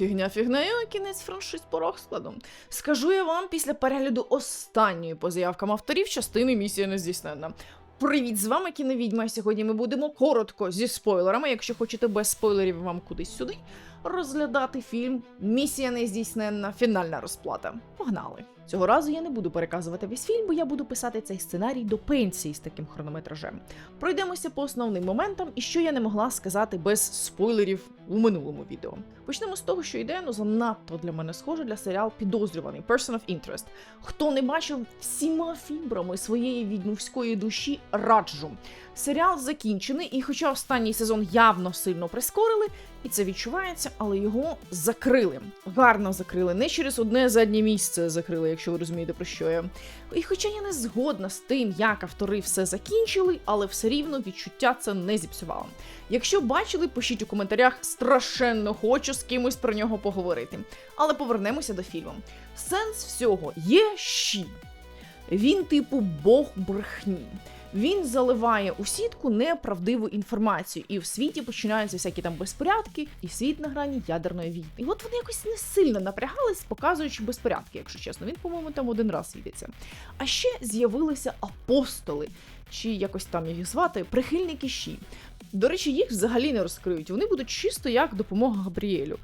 фігня фігнею, кінець франшиз по складом. Скажу я вам після перегляду останньої по заявкам авторів частини місія не здійснена. Привіт, з вами кіновідьма. Сьогодні ми будемо коротко зі спойлерами. Якщо хочете без спойлерів вам кудись сюди розглядати фільм Місія нездійсненна. Фінальна розплата. Погнали! Цього разу я не буду переказувати весь фільм, бо я буду писати цей сценарій до пенсії з таким хронометражем. Пройдемося по основним моментам, і що я не могла сказати без спойлерів у минулому відео. Почнемо з того, що йде ну занадто для мене схоже для серіал Підозрюваний Person of Interest. Хто не бачив всіма фібрами своєї відьмовської душі, раджу. Серіал закінчений, і хоча останній сезон явно сильно прискорили, і це відчувається, але його закрили. Гарно закрили. Не через одне заднє місце закрили, якщо ви розумієте про що я. І хоча я не згодна з тим, як автори все закінчили, але все рівно відчуття це не зіпсувало. Якщо бачили, пишіть у коментарях, страшенно хочу з кимось про нього поговорити. Але повернемося до фільму. Сенс всього є щі. Він, типу, бог брехні. Він заливає у сітку неправдиву інформацію, і в світі починаються всякі там безпорядки, і світ на грані ядерної війни. І от вони якось не сильно напрягались, показуючи безпорядки, якщо чесно. Він, по-моєму, там один раз світиться. А ще з'явилися апостоли, чи якось там їх звати, прихильники щі. До речі, їх взагалі не розкриють. Вони будуть чисто як допомога Габріелю.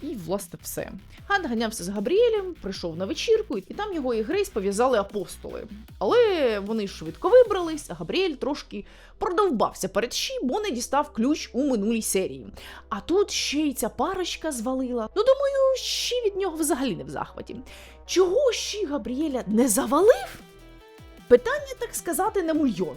І, власне, все. Ган ганявся з Габріелем, прийшов на вечірку, і там його і Грейс пов'язали апостоли. Але вони швидко вибрались, а Габріель трошки продовбався перед Ші, бо не дістав ключ у минулій серії. А тут ще й ця парочка звалила. Ну, думаю, Ші від нього взагалі не в захваті. Чого Ші Габріеля не завалив? Питання, так сказати, на мільйон.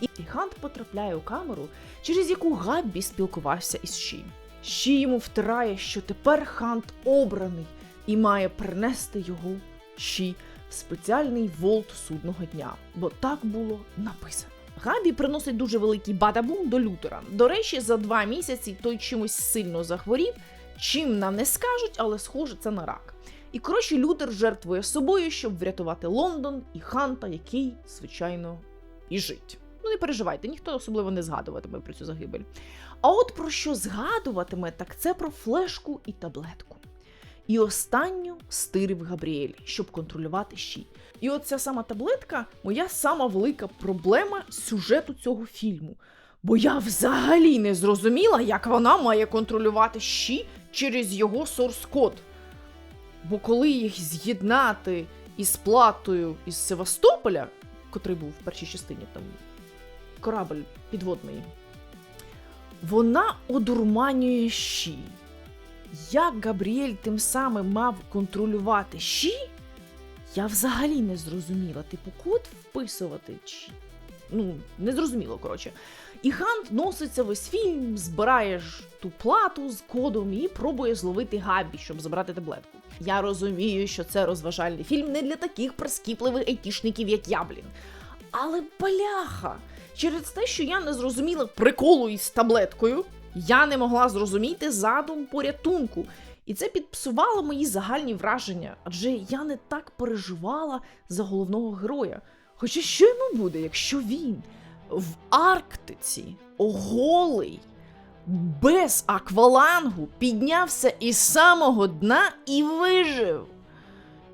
І Гант потрапляє у камеру, через яку Габбі спілкувався із Ші. Ші йому втирає, що тепер Хант обраний і має принести його Ші в спеціальний волт судного дня, бо так було написано. Габі приносить дуже великий бадабум до Лютера. До речі, за два місяці той чимось сильно захворів, чим нам не скажуть, але схоже це на рак. І коротше, Лютер жертвує собою, щоб врятувати Лондон і Ханта, який, звичайно, біжить. Ну не переживайте, ніхто особливо не згадуватиме про цю загибель. А от про що згадуватиме, так це про флешку і таблетку. І останню стирив Габріель, щоб контролювати щі. І от ця сама таблетка моя сама велика проблема сюжету цього фільму. Бо я взагалі не зрозуміла, як вона має контролювати щі через його сорс-код. Бо коли їх з'єднати із платою із Севастополя, котрий був в першій частині, там корабль підводний, вона одурманює щі. Як Габріель тим самим мав контролювати щі, я взагалі не зрозуміла. Типу, код вписувати чи. Ну, не зрозуміло, коротше. І Гант носиться весь фільм, збирає ж ту плату з кодом і пробує зловити Габі, щоб забрати таблетку. Я розумію, що це розважальний фільм не для таких прискіпливих айтішників, як я, блін. Але бляха! Через те, що я не зрозуміла приколу із таблеткою, я не могла зрозуміти задум порятунку. І це підпсувало мої загальні враження, адже я не так переживала за головного героя. Хоча що йому буде, якщо він в Арктиці оголий, без аквалангу піднявся із самого дна і вижив?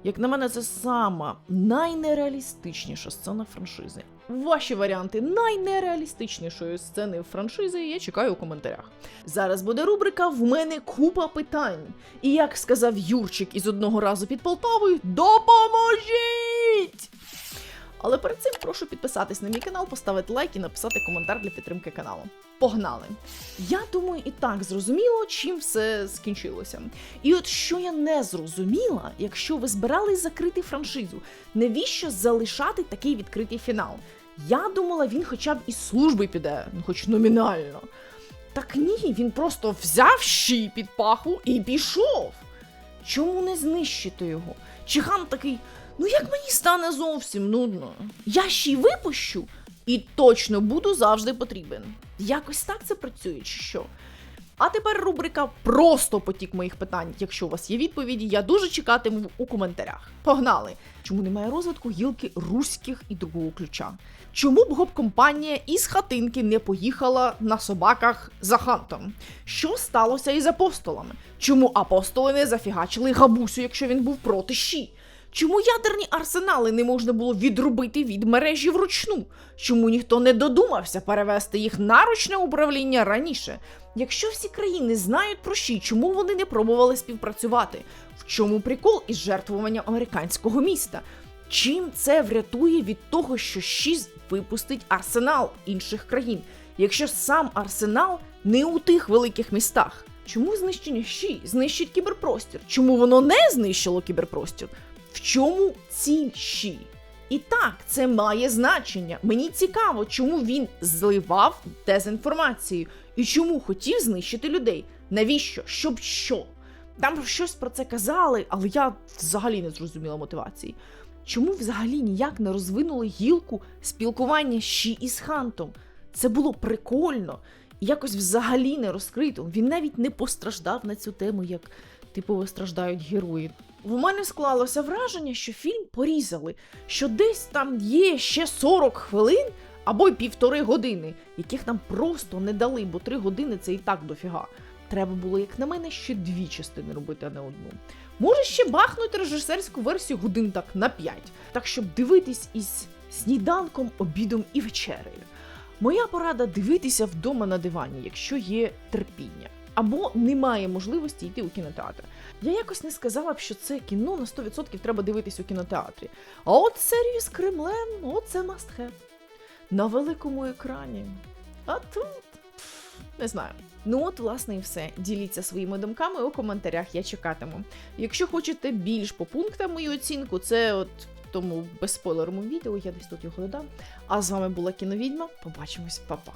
Як на мене, це сама найнереалістичніша сцена франшизи. Ваші варіанти найнереалістичнішої сцени франшизи я чекаю у коментарях. Зараз буде рубрика В мене купа питань. І як сказав Юрчик із одного разу під Полтавою, допоможіть! Але перед цим прошу підписатись на мій канал, поставити лайк і написати коментар для підтримки каналу. Погнали! Я думаю, і так зрозуміло, чим все скінчилося. І от що я не зрозуміла, якщо ви збирались закрити франшизу, навіщо залишати такий відкритий фінал? Я думала, він хоча б із служби піде, ну хоч номінально. Так ні, він просто взяв щій під паху і пішов. Чому не знищити його? Чи хан такий, ну як мені стане зовсім нудно? Я ще й випущу і точно буду завжди потрібен. Якось так це працює, чи що? А тепер рубрика Просто потік моїх питань. Якщо у вас є відповіді, я дуже чекатиму у коментарях. Погнали! Чому немає розвитку гілки руських і другого ключа? Чому б гоп-компанія із хатинки не поїхала на собаках за хантом? Що сталося із апостолами? Чому апостоли не зафігачили габусю, якщо він був проти щі? Чому ядерні арсенали не можна було відробити від мережі вручну? Чому ніхто не додумався перевести їх на ручне управління раніше? Якщо всі країни знають про щі, чому вони не пробували співпрацювати? В чому прикол із жертвуванням американського міста? Чим це врятує від того, що ШІЗ випустить арсенал інших країн, якщо сам арсенал не у тих великих містах? Чому знищення ЩІ знищить кіберпростір? Чому воно не знищило кіберпростір? В чому ціль ЩІ? І так, це має значення. Мені цікаво, чому він зливав дезінформацію і чому хотів знищити людей. Навіщо? Щоб що? Там щось про це казали, але я взагалі не зрозуміла мотивації. Чому взагалі ніяк не розвинули гілку спілкування щі із Хантом? Це було прикольно і якось взагалі не розкрито. Він навіть не постраждав на цю тему, як типово страждають герої. В мене склалося враження, що фільм порізали, що десь там є ще 40 хвилин або й півтори години, яких нам просто не дали, бо три години це і так дофіга. Треба було, як на мене, ще дві частини робити, а не одну. Може ще бахнути режисерську версію годин так на 5, так щоб дивитись із сніданком, обідом і вечерею. Моя порада дивитися вдома на дивані, якщо є терпіння, або немає можливості йти у кінотеатр. Я якось не сказала б, що це кіно на 100% треба дивитись у кінотеатрі. А от серію з Кремлем, оце must have. На великому екрані. А тут не знаю. Ну от, власне, і все. Діліться своїми думками у коментарях, я чекатиму. Якщо хочете більш по пунктам мою оцінку, це от в тому безспойлерному відео, я десь тут його додам. А з вами була кіновідьма. Побачимось, па-па.